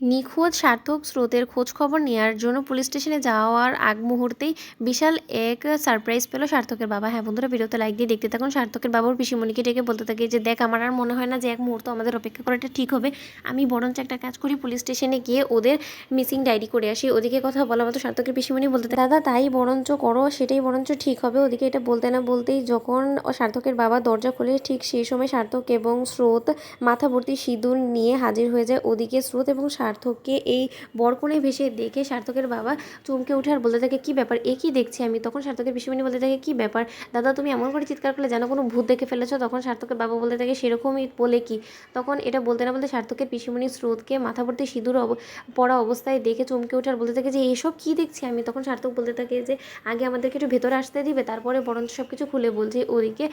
নিখোঁজ সার্থক স্রোতের খোঁজ খবর নেওয়ার জন্য পুলিশ স্টেশনে যাওয়ার আগ মুহূর্তেই বিশাল এক সারপ্রাইজ পেল সার্থকের বাবা। হ্যাঁ বন্ধুরা, ভিডিওতে লাইক দিয়ে দেখতে থাকুন। সার্থকের বাবার পিসিমণিকে ডেকে বলতে থাকে যে, দেখ, আমার আর মনে হয় না যে এক মুহূর্ত আমাদের অপেক্ষা করাটা ঠিক হবে। আমি বরঞ্চ একটা কাজ করি, পুলিশ স্টেশনে গিয়ে ওদের মিসিং ডায়েরি করে আসি। ওদিকে কথা বলা মতো সার্থকের পিসিমণি বলতে দাদা, তাই বরঞ্চ করো, সেটাই বরঞ্চ ঠিক হবে। ওদিকে এটা বলতে না বলতেই যখন সার্থকের বাবা দরজা খোলে, ঠিক সেই সময় সার্থক এবং স্রোত মাথা ভর্তি সিঁদুর নিয়ে হাজির হয়ে যায়। ওদিকে স্রোত এবং সার্থককে এই বরকনে ভেসে দেখে সার্থকের বাবা চমকে উঠে আর বলতে থাকে, কী ব্যাপার? এ কী দেখছি আমি? তখন সার্থকের পিসিমণি বলতে থাকে, কী ব্যাপার? দাদা, তুমি এমন করে চিৎকার করলে যেন কোনো ভূত দেখে ফেলেছো? তখন সার্থকের বাবা বলতে থাকে, সেরকমই বলে কি? তখন এটা বলতে না বলতে সার্থকের পিসিমণি স্রোতকে মাথা ভর্তি সিঁদুর পড়া অবস্থায় দেখে চমকে ওঠে আর বলতে থাকে যে, এসব কী দেখছি আমি? তখন সার্থক বলতে থাকে যে, আগে আমাদেরকে একটু ভেতরে আসতে দিবে, তারপরে বরঞ্চ সব কিছু খুলে বলছে। ওদিকে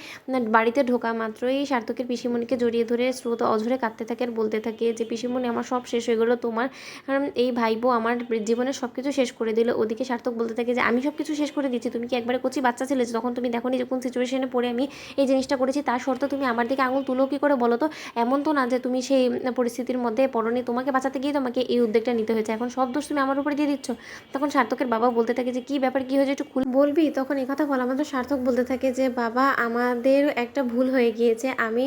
বাড়িতে ঢোকা মাত্রই সার্থকের পিসিমণিকে জড়িয়ে ধরে স্রোত অঝরে কাঁদতে থাকে আর বলতে থাকে যে, পিসিমণি, আমার সব শেষ হয়ে গেলো তোমার, কারণ এই ভাইবো আমার জীবনের সব কিছু শেষ করে দিল। ওদিকে সার্থক বলতে থাকে যে, আমি সব কিছু শেষ করে দিচ্ছি তুমি কি একবারে কচি বাচ্চা ছেলে? তখন তুমি দেখো নি যে, কোন সিচুয়েশনে পড়ে আমি এই জিনিসটা করেছি। তার শর্ত তুমি আমার দিকে আঙুল তুলো কি করে বলো তো? এমন তো না যে, তুমি সেই পরিস্থিতির মধ্যে পড়নি। তোমাকে বাঁচাতে গিয়ে তোমাকে এই উদ্যোগটা নিতে হয়েছে। এখন সব দোষ তুমি আমার উপরে দিয়ে দিচ্ছ। তখন সার্থকের বাবা বলতে থাকে যে, কী ব্যাপার? কী হয়েছে? একটু খুল বলবি? তখন কথা বলা আমাদের সার্থক বলতে থাকে যে, বাবা, আমাদের একটা ভুল হয়ে গিয়েছে। আমি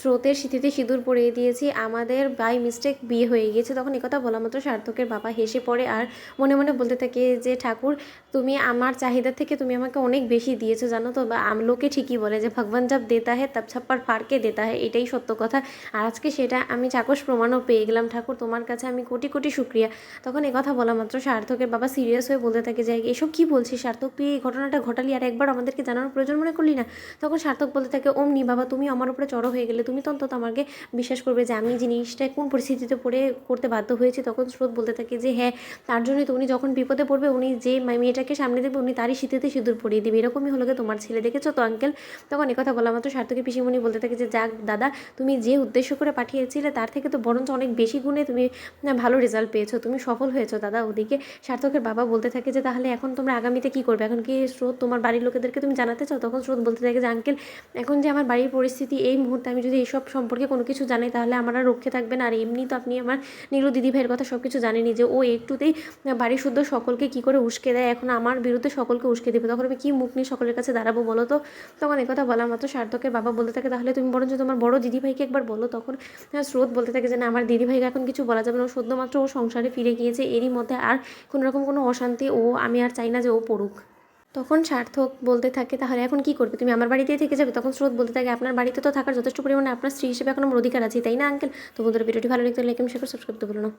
স্রোতের স্মৃতিতে সিঁদুর পরিয়ে দিয়েছি। আমাদের বাই মিস্টেক বিয়ে হয়ে গিয়েছে। তখন কথা বলা মাত্র সার্থকের বাবা হেসে পড়ে আর মনে মনে বলতে থাকে যে, ঠাকুর, তুমি আমার চাহিদা থেকে তুমি আমাকে অনেক বেশি দিয়েছ, জানো তো? লোকে ঠিকই বলে যে, ভগবান যাব দেতা হে তব ছাপ্পার ফাড়কে দেতা হে? এটাই সত্য কথা। আর আজকে সেটা আমি চাকস প্রমাণও পেয়ে গেলাম, ঠাকুর, তোমার কাছে আমি কোটি কোটি শুক্রিয়া। তখন কথা বলা মাত্র সার্থকের বাবা সিরিয়াস হয়ে বলতে থাকে যে, এসব কী বলছিস সার্থক? তুই এই ঘটনাটা ঘটালি আর একবার আমাদেরকে জানানোর প্রয়োজন মনে করলি না? তখন সার্থক বলতে থাকে, অমনি বাবা, তুমি আমার উপরে চড়ো হয়ে গেলে। তুমি তো অন্তত আমাকে বিশ্বাস করবে যে, আমি জিনিসটা কোন পরিস্থিতিতে পড়ে, করতে বাধ্য হয়েছি, তখন স্রোত বলতে থাকে যে হ্যাঁ তার জন্যই তো উনি যখন বিপদে পড়বে, উনি যে মেয়েটাকে সামনে দেবে উনি তারই শীতেতে সিঁদুর পরিয়ে দেবে। এরকমই হলো তোমার ছেলে দেখেছ তো আঙ্কেল তখন কথা বলা মাত্র সার্থকের পিসিমণি বলতে থাকে যে, যাক দাদা, তুমি যে উদ্দেশ্য করে পাঠিয়েছিলে, তার থেকে তো বরঞ্চ অনেক বেশি গুণে তুমি ভালো রেজাল্ট পেয়েছ। তুমি সফল হয়েছো দাদা। ওদিকে সার্থকের বাবা বলতে থাকে যে, তাহলে এখন তোমরা আগামীতে কী করবে? এখন কি স্রোত তোমার বাড়ির লোকেদেরকে তুমি জানাতে চাও? তখন স্রোত বলতে থাকে যে আঙ্কেল এখন যে আমার বাড়ির পরিস্থিতি, এই মুহূর্তে আমি যদি এইসব সম্পর্কে কোনো কিছু জানাই, তাহলে আমার আর রক্ষে থাকবে না। আর এমনি তো আপনি আমার নীলু দিদি ভাইয়ের কথা সব কিছু জানেনই যে ও একটুতেই বাড়ির শুদ্ধ সকলকে কী করে উস্কে দেয়, এখন আমার বিরুদ্ধে সকলকে উস্কে দেবে। তখন আমি কী মুখ নিয়ে সকলের কাছে দাঁড়াবো বলো তো? তখন একথা বলার মাত্র সার্থকের বাবা বলতে থাকে, তাহলে তুমি বরঞ্চ তোমার বড় দিদিভাইকে একবার বলো। তখন স্রোত বলতে থাকে যে, না, আমার দিদিভাইকে এখন কিছু বলা যাবে না। ও সদ্যমাত্র ও সংসারে ফিরে গিয়েছে। এরই মধ্যে আর কোনোরকম কোনো অশান্তি ও, আমি আর চাই না যে ও পড়ুক। তখন সার্থক বলতে থাকে, তাহলে এখন কি করবে? তুমি আমার বাড়িতেই থেকে যাবে। তখন স্রোত বলতে থাকে, আপনার বাড়িতে তো থাকার যথেষ্ট পরিমাণে আপনার স্ত্রী হিসেবে এখন আমার অধিকার আছে, তাই না, আঙ্কেল? তো বন্ধুরা, ভিডিওটি ভালো লাগতে লাইক শেয়ার সাবস্ক্রাইব করতে বলো না।